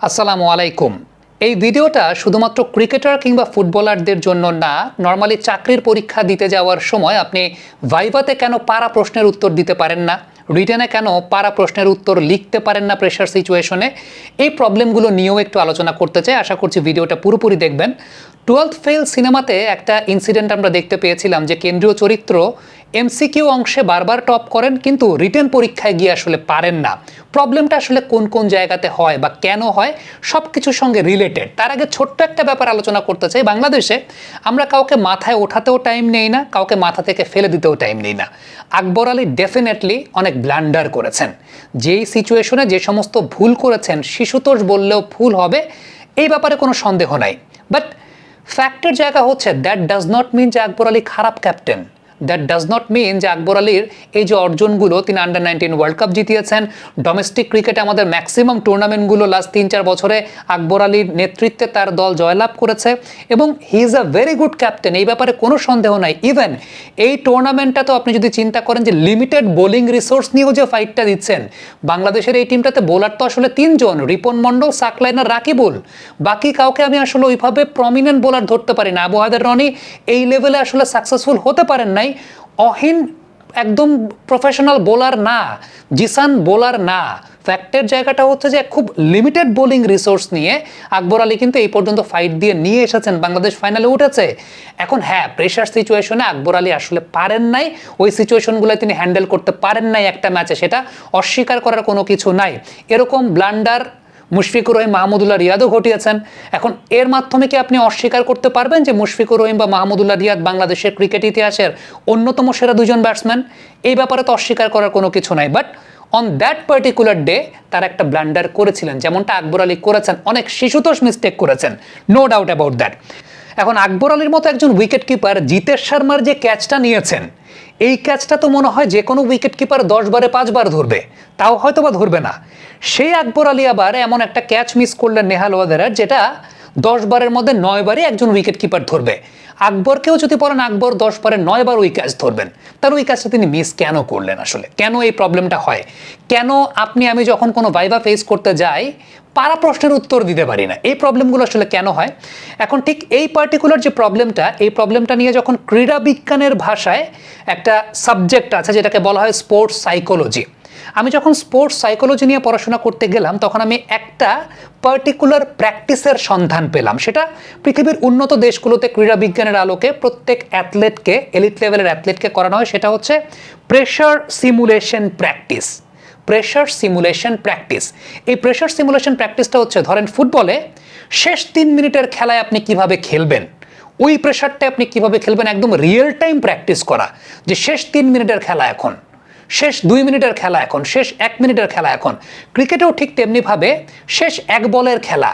আসসালামু আলাইকুম। এই ভিডিওটা শুধুমাত্র ক্রিকেটার কিংবা ফুটবলারদের জন্য না, নর্মালি চাকরির পরীক্ষা দিতে যাওয়ার সময় আপনি ভাইভাতে কেন পারা প্রশ্নের উত্তর দিতে পারেন না, রিটেনে কেন পারা প্রশ্নের উত্তর লিখতে পারেন না প্রেশার সিচুয়েশনে এই প্রবলেমগুলো নিয়েও একটু আলোচনা করতে চাই। আশা করছি ভিডিওটা পুরোপুরি দেখবেন। টুয়েলথ ফেল সিনেমাতে একটা ইনসিডেন্ট আমরা দেখতে পেয়েছিলাম যে কেন্দ্রীয় চরিত্র এমসিকিউ অংশে বারবার টপ করেন, কিন্তু রিটেন পরীক্ষায় গিয়ে আসলে পারেন না। প্রবলেমটা আসলে কোন কোন জায়গাতে হয় বা কেন হয় সব কিছুর সঙ্গে রিলেটেড তার আগে ছোট্ট একটা ব্যাপার আলোচনা করতে চাই। বাংলাদেশে আমরা কাউকে মাথায় ওঠাতেও টাইম নেই না, কাউকে মাথা থেকে ফেলে দিতেও টাইম নেই না। আকবর আলী ডেফিনেটলি অনেক ব্ল্যান্ডার করেছেন। যেই সিচুয়েশনে যে সমস্ত ভুল করেছেন, শিশুতোষ বললেও ভুল হবে, এই ব্যাপারে কোনো সন্দেহ নাই। বাট ফ্যাক্টের জায়গা হচ্ছে দ্যাট ডাজ নট মিন যে আকবর আলী খারাপ captain that does not mean যে আকবর আলীর এই যে অর্জনগুলো তিনি আন্ডার নাইনটিন ওয়ার্ল্ড কাপ জিতিয়েছেন ডোমেস্টিক ক্রিকেটে আমাদের ম্যাক্সিমাম টুর্নামেন্টগুলো লাস্ট তিন চার বছরে আকবর আলীর নেতৃত্বে তার দল জয়লাভ করেছে এবং he is a very good captain এই ব্যাপারে কোনো সন্দেহ নাই। ইভেন এই টুর্নামেন্টটা তো আপনি যদি চিন্তা করেন যে লিমিটেড বোলিং রিসোর্স নিয়েও যে ফাইটটা দিচ্ছেন, বাংলাদেশের এই টিমটাতে বোলার তো আসলে তিনজন, রিপন মণ্ডল, সাকলাইনার, রাকিবুল। বাকি কাউকে আমি আসলে ওইভাবে প্রমিনেন্ট বোলার ধরতে পারি না। আবু হায়দার রনি এই লেভেলে আসলে সাকসেসফুল হতে পারেন নাই। অহিন একদম প্রফেশনাল বোলার না, জিসান বোলার না। ফ্যাক্টের জায়গাটা হচ্ছে যে খুব লিমিটেড বোলিং রিসোর্স নিয়ে আকবর আলী কিন্তু এই পর্যন্ত ফাইট দিয়ে নিয়ে এসেছেন, বাংলাদেশ ফাইনালে উঠেছে। এখন হ্যাঁ প্রেশার সিচুয়েশনে আকবর আলী আসলে পারেন নাই, ওই সিচুয়েশনগুলো তিনি হ্যান্ডেল করতে পারেন নাই একটা ম্যাচে সেটা অস্বীকার করার কোনো কিছু নাই। এরকম ব্লান্ডার মুশফিকুর রহিম মাহমুদুল্লাহ রিয়াদও ঘটিয়েছেন। এখন এর মাধ্যমে কি আপনি অস্বীকার করতে পারবেন যে মুশফিকুর রহিম বা মাহমুদুল্লাহ রিয়াদ বাংলাদেশের ক্রিকেট ইতিহাসের অন্যতম সেরা দুজন ব্যাটসম্যান এই ব্যাপারে তো অস্বীকার করার কোনো কিছু নাই। But on that particular day তার একটা ব্ল্যান্ডার করেছিলেন, যেমনটা আকবর আলী করেছেন। অনেক শিশুতোষ মিস্টেক করেছেন। নো ডাউট অ্যাবাউট দ্যাট এখন আকবর আলীর মতো একজন উইকেট কিপার জিতেশ শর্মার যে ক্যাচটা নিয়েছেন, এই ক্যাচটা তো মনে হয় যে কোনো উইকেট কিপার দশ বারে পাঁচবার ধরবে, তাও হয়তো বা ধরবে না। সেই আকবর আলী আবার এমন একটা ক্যাচ মিস করলেন নেহাল ওয়াদেরা যেটা দশ বারের মধ্যে নয় বারে একজন উইকেট কিপার ধরবে। আকবরকেও যদি বলেন আকবর দশ বারে নয় বার ওই ক্যাচ ধরবেন, তার ওই ক্যাচটা তিনি মিস কেন করলেন আসলে? কেন এই প্রবলেমটা হয়? কেন আপনি, আমি যখন কোনো ভাইভা ফেস করতে যাই পারা প্রশ্নের উত্তর দিতে পারি না? এই প্রবলেমগুলো আসলে কেন হয়? এখন ঠিক এই পার্টিকুলার যে প্রবলেমটা এই প্রবলেমটা নিয়ে যখন ক্রীড়া বিজ্ঞানের ভাষায় একটা সাবজেক্ট আছে, যেটাকে বলা হয় স্পোর্টস সাইকোলজি আমি যখন স্পোর্টস সাইকোলজি নিয়ে পড়াশোনা করতে গেলাম, তখন আমি একটা পার্টিকুলার প্র্যাকটিসের সন্ধান পেলাম। সেটা পৃথিবীর উন্নত দেশগুলোতে ক্রীড়া বিজ্ঞানের আলোকে প্রত্যেক অ্যাথলেটকে এলিট লেভেলের অ্যাথলেটকে করানো হয়। সেটা হচ্ছে pressure simulation practice pressure simulation practice এই প্রেশার সিমুলেশন প্র্যাকটিসটা হচ্ছে, ধরেন ফুটবলে শেষ তিন মিনিটের খেলায় আপনি কীভাবে খেলবেন? ওই প্রেশারটা আপনি কীভাবে খেলবেন? একদম রিয়েল টাইম প্র্যাকটিস করা। যে শেষ তিন মিনিটের খেলা এখন। শেষ দুই মিনিটের খেলা এখন, শেষ এক মিনিটের খেলা এখন। ক্রিকেটেও ঠিক তেমনিভাবে শেষ এক বলের খেলা,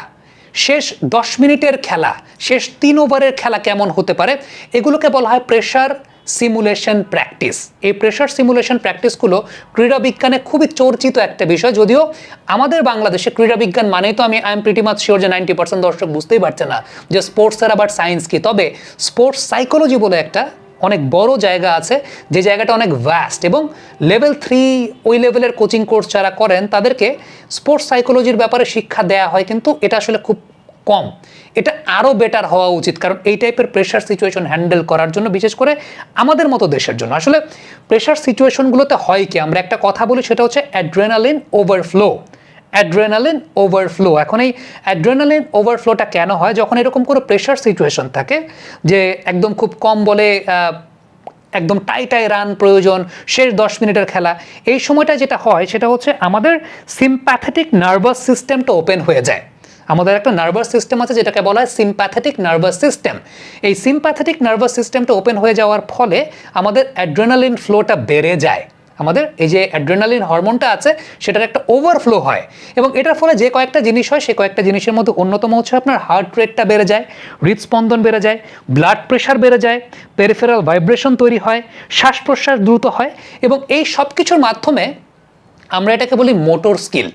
শেষ দশ মিনিটের খেলা, শেষ তিন ওভারের খেলা কেমন হতে পারে, এগুলোকে বলা হয় প্রেশার সিমুলেশন প্র্যাকটিস এই প্রেশার সিমুলেশন প্র্যাকটিসগুলো ক্রীড়া বিজ্ঞানে খুবই চর্চিত একটা বিষয়, যদিও আমাদের বাংলাদেশে ক্রীড়াবিজ্ঞান মানেই তো আমি I am pretty much sure যে নাইনটি পার্সেন্ট দর্শক বুঝতেই পারছে না যে স্পোর্টসের আবার সায়েন্স কি। তবে স্পোর্টস সাইকোলজি বলে একটা অনেক বড় জায়গা আছে, যে জায়গাটা অনেক ভ্যাস্ট এবং লেভেল থ্রি ওই লেভেলের কোচিং কোর্স যারা করেন, তাদেরকে স্পোর্টস সাইকোলজির ব্যাপারে শিক্ষা দেওয়া হয়, কিন্তু এটা আসলে খুব কম। এটা আরও বেটার হওয়া উচিত, কারণ এই টাইপের প্রেশার সিচুয়েশন হ্যান্ডেল করার জন্য, বিশেষ করে আমাদের মতো দেশের জন্য। আসলে প্রেশার সিচুয়েশনগুলোতে হয় কি? আমরা একটা কথা বলি, সেটা হচ্ছে অ্যাড্রেনালিন ওভারফ্লো অ্যাড্রেনালিন ওভারফ্লো এখন এই অ্যাড্রেনালিন ওভারফ্লোটা কেন হয়? যখন এরকম কোনো প্রেশার সিচুয়েশন থাকে, যে একদম খুব কম বলে একদম টাই টাই রান প্রয়োজন, শেষ দশ মিনিটের খেলা, এই সময়টা যেটা হয়, সেটা হচ্ছে আমাদের সিম্প্যাথেটিক নার্ভাস সিস্টেমটা ওপেন হয়ে যায়। আমাদের একটা নার্ভাস সিস্টেম আছে, যেটাকে বলা হয় সিম্প্যাথেটিক নার্ভাস সিস্টেম এই সিম্প্যাথেটিক নার্ভাস সিস্টেমটা ওপেন হয়ে যাওয়ার ফলে আমাদের অ্যাড্রেনালিন ফ্লোটা বেড়ে যায়। আমাদের এই যে অ্যাড্রেনালিন হরমোনটা আছে, সেটার একটা ওভারফ্লো হয়। এবং এটার ফলে যে কয়েকটা জিনিস হয়, সে কয়েকটা জিনিসের মধ্যে অন্যতম হচ্ছে আপনার হার্ট রেটটা বেড়ে যায়, হৃদস্পন্দন বেড়ে যায় ব্লাড প্রেশার বেড়ে যায় পেরিফেরাল ভাইব্রেশন তৈরি হয় শ্বাস প্রশ্বাস দ্রুত হয় এবং এই সব কিছুর মাধ্যমে আমরা এটাকে বলি মোটর স্কিল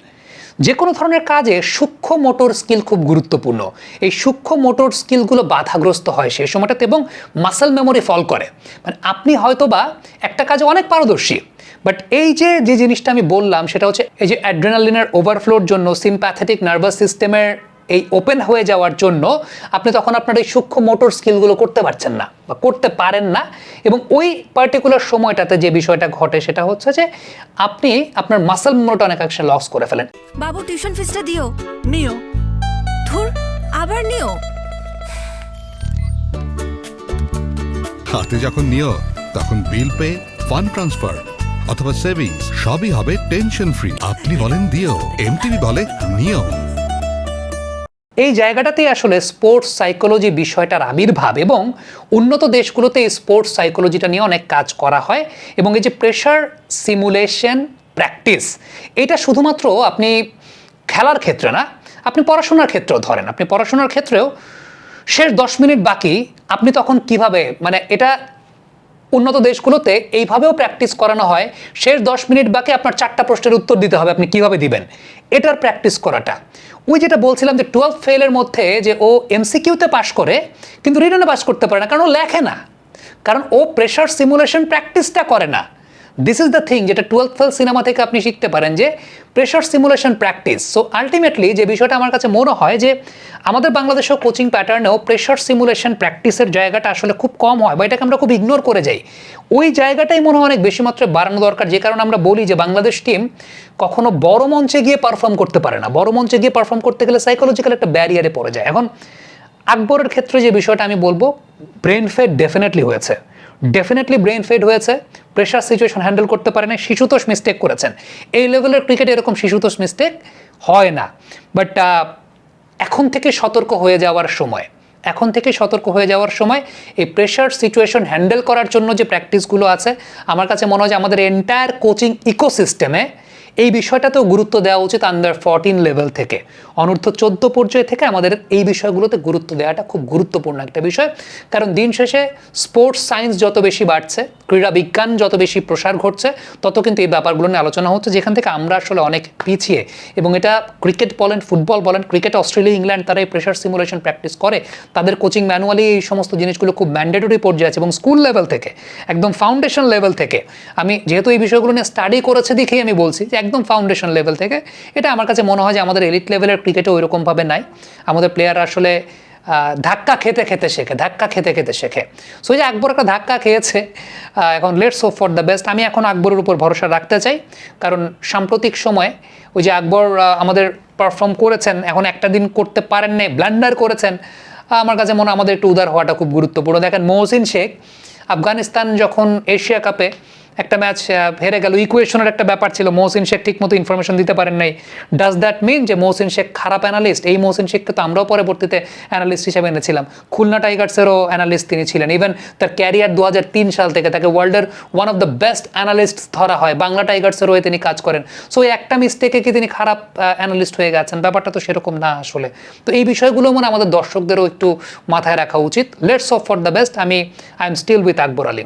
যে কোনো ধরনের কাজে সূক্ষ্ম মোটর স্কিল খুব গুরুত্বপূর্ণ। এই সূক্ষ্ম মোটর স্কিলগুলো বাধাগ্রস্ত হয় সেই সময়টাতে এবং মাসেল মেমোরি ফল করে। মানে আপনি হয়তো বা একটা কাজে অনেক পারদর্শী বাট এই যে যে জিনিসটা আমি বললাম সেটা হচ্ছে এই যে অ্যাড্রেনালিনের ওভারফ্লোর জন্য সিম্প্যাথেটিক নার্ভাস সিস্টেমের এই ওপেন হয়ে যাওয়ার জন্য আপনি তখন আপনার এই সূক্ষ্ম মোটর স্কিলগুলো করতে পারছেন না বা করতে পারেন না এবং ওই পার্টিকুলার সময়টাতে যে বিষয়টা ঘটে সেটা হচ্ছে যে আপনি আপনার মাসেল মোটা অনেক অংশে লস করে ফেলেন। বাবু টিউশন ফিসটা দিও। নিও। ধুর আবার নিও। হাতে যখন নিও তখন বিল পে ফান্ড ট্রান্সফার অথবা সেভিংস সবই হবে টেনশন ফ্রি আপনি বলেন দিও এমটিভি বলে নিও। এই জায়গাটাতেই আসলে স্পোর্টস সাইকোলজি বিষয়টার আবির্ভাব এবং উন্নত দেশগুলোতে স্পোর্টস সাইকোলজিটা নিয়ে অনেক কাজ করা হয় এবং এই যে প্রেশার সিমুলেশন প্র্যাকটিস এটা শুধুমাত্র আপনি খেলার ক্ষেত্রে না, আপনি পড়াশোনার ক্ষেত্রেও ধরেন। আপনি পড়াশোনার ক্ষেত্রেও শেষ দশ মিনিট বাকি আপনি তখন কীভাবে মানে এটা উন্নত দেশগুলোতে এইভাবেও প্র্যাকটিস করানো হয়, শেষ দশ মিনিট বাকি আপনার চারটা প্রশ্নের উত্তর দিতে হবে, আপনি কীভাবে দিবেন? এটার প্র্যাকটিস করাটা। ওই যেটা বলছিলাম যে টুয়েলভ ফেলের মধ্যে যে ও এমসিকিউতে পাশ করে, কিন্তু রিটার্নে পাশ করতে পারে না, কারণ ও লেখে না। কারণ ও প্রেশার সিমুলেশন প্র্যাকটিসটা করে না। দিস ইজ দ্য থিং যেটা টুয়েলভ ফেল সিনেমা থেকে আপনি শিখতে পারেন যে pressure simulation practice so ultimately যে বিষয়টা আমার কাছে মনে হয় যে আমাদের বাংলাদেশেও কোচিং প্যাটার্নেও প্রেশার সিমুলেশন প্র্যাকটিসের জায়গাটা আসলে খুব কম হয় বা এটাকে আমরা খুব ইগনোর করে যাই। ওই জায়গাটাই মনে হয় অনেক বেশি মাত্রায় বাড়ানো দরকার, যে কারণে আমরা বলি যে বাংলাদেশ টিম কখনো বড় মঞ্চে গিয়ে পারফর্ম করতে পারে না। বড় মঞ্চে গিয়ে পারফর্ম করতে গেলে সাইকোলজিক্যাল একটা ব্যারিয়ারে পড়ে যায়। এখন আকবরের ক্ষেত্রে যে বিষয়টা আমি বলব ব্রেন ফেড ডেফিনেটলি হয়েছে। ডেফিনেটলি ব্রেন ফেড হয়েছে প্রেশার সিচুয়েশন হ্যান্ডেল করতে পারে না শিশুতোষ মিস্টেক করেছেন। এই লেভেলের ক্রিকেটে এরকম শিশুতোষ মিস্টেক হয় না। বাট এখন থেকে সতর্ক হয়ে যাওয়ার সময়, এখন থেকে সতর্ক হয়ে যাওয়ার সময় এই প্রেশার সিচুয়েশন হ্যান্ডেল করার জন্য যে প্র্যাকটিসগুলো আছে, আমার কাছে মনে হয় যে আমাদের এন্টায়ার কোচিং ইকোসিস্টেমে এই বিষয়টাতেও গুরুত্ব দেওয়া উচিত আন্ডার ফরটিন লেভেল থেকে। অনূর্ধ্ব চোদ্দ পর্যায় থেকে আমাদের এই বিষয়গুলোতে গুরুত্ব দেওয়াটা খুব গুরুত্বপূর্ণ একটা বিষয়। কারণ দিন শেষে স্পোর্টস সায়েন্স যত বেশি বাড়ছে, ক্রীড়া বিজ্ঞান যত বেশি প্রসার ঘটছে, তত কিন্তু এই ব্যাপারগুলো নিয়ে আলোচনা হচ্ছে, যেখান থেকে আমরা আসলে অনেক পিছিয়ে। এবং এটা ক্রিকেট বলেন ফুটবল বলেন ক্রিকেট অস্ট্রেলিয়া ইংল্যান্ড তারা এই প্রেশার সিমুলেশন প্র্যাকটিস করে। তাদের কোচিং ম্যানুয়ালি এই সমস্ত জিনিসগুলো খুব ম্যান্ডেটরি পর্যায়ে আছে এবং স্কুল লেভেল থেকে, একদম ফাউন্ডেশন লেভেল থেকে। আমি যেহেতু এই বিষয়গুলো নিয়ে স্টাডি করেছে দেখেই আমি বলছি যে একদম ফাউন্ডেশন লেভেল থেকে। এটা আমার কাছে মনে হয় যে আমাদের এলিট লেভেলের ক্রিকেটে ওইরকমভাবে নাই। আমাদের প্লেয়ার আসলে ধাক্কা খেতে খেতে শেখে, ধাক্কা খেতে খেতে শেখে। সো যে আকবর একটা ধাক্কা খেয়েছে এখন let's hope for the best আমি এখন আকবরের উপর ভরসা রাখতে চাই। কারণ সাম্প্রতিক সময়ে ওই যে আকবর আমাদের পারফর্ম করেছেন, এখন একটা দিন করতে পারেন নাই ব্লান্ডার করেছেন আমার কাছে মনে আমাদের একটু উদার হওয়াটা খুব গুরুত্বপূর্ণ। দেখেন মহসিন শেখ, আফগানিস্তান যখন এশিয়া কাপে একটা ম্যাচ হেরে গেল। ইকুয়েশনের একটা ব্যাপার ছিল। মহসিন শেখ ঠিক মতো ইনফরমেশন দিতে পারেন নাই। ডাজ দ্যাট মিন যে মহসিন শেখ খারাপ অ্যানালিস্ট এই মহসিন শেখকে তো আমরাও পরবর্তীতে অ্যানালিস্ট হিসেবে এনেছিলাম। খুলনা টাইগার্সেরও অ্যানালিস্ট তিনি ছিলেন। ইভেন তার ক্যারিয়ার দু হাজার তিন সাল থেকে তাকে ওয়ার্ল্ডের one of the best analyst ধরা হয়। বাংলা টাইগার্সের হয়ে তিনি কাজ করেন। সো একটা মিস্টেকে কি তিনি খারাপ অ্যানালিস্ট হয়ে গেছেন? ব্যাপারটা তো সেরকম না আসলে। তো এই বিষয়গুলো মনে আমাদের দর্শকদেরও একটু মাথায় রাখা উচিত। Let's of for the best আমি I am still with Akbar Ali